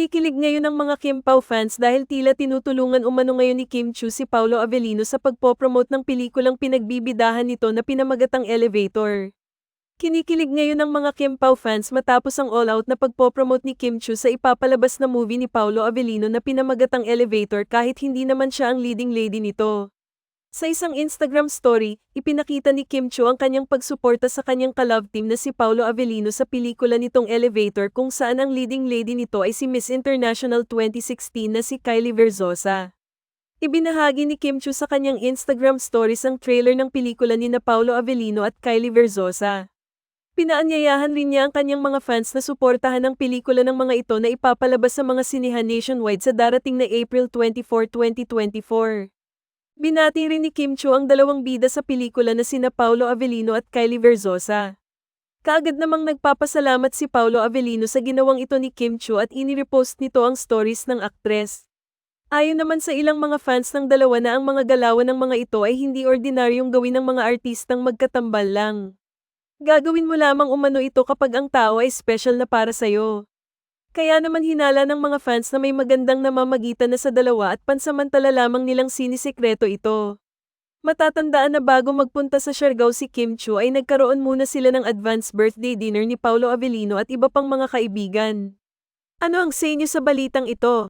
Kinikilig ngayon ang mga Kim Pao fans dahil tila tinutulungan umano ngayon ni Kim Chu si Paulo Avellino sa pagpopromote ng pelikulang pinagbibidahan nito na pinamagatang Elevator. Kinikilig ngayon ang mga Kim Pao fans matapos ang all-out na pagpopromote ni Kim Chu sa ipapalabas na movie ni Paulo Avellino na pinamagatang Elevator kahit hindi naman siya ang leading lady nito. Sa isang Instagram story, ipinakita ni Kim Chu ang kanyang pagsuporta sa kanyang ka-love team na si Paulo Avellino sa pelikula nitong Elevator kung saan ang leading lady nito ay si Miss International 2016 na si Kylie Verzosa. Ibinahagi ni Kim Chu sa kanyang Instagram stories ang trailer ng pelikula ni na Paulo Avellino at Kylie Verzosa. Pinaanyayahan rin niya ang kanyang mga fans na suportahan ang pelikula ng mga ito na ipapalabas sa mga sinihan nationwide sa darating na April 24, 2024. Binati rin ni Kim Chu ang dalawang bida sa pelikula na sina Paulo Avellino at Kylie Verzosa. Kaagad namang nagpapasalamat si Paulo Avellino sa ginawang ito ni Kim Chu at inirepost nito ang stories ng aktres. Ayon naman sa ilang mga fans ng dalawa na ang mga galawan ng mga ito ay hindi ordinaryong gawin ng mga artistang magkatambal lang. Gagawin mo lamang umano ito kapag ang tao ay special na para sa'yo. Kaya naman hinala ng mga fans na may magandang namamagitan na sa dalawa at pansamantala lamang nilang sinisikreto ito. Matatandaan na bago magpunta sa Siargao si Kim Chu ay nagkaroon muna sila ng advance birthday dinner ni Paolo Avellino at iba pang mga kaibigan. Ano ang say niyo sa balitang ito?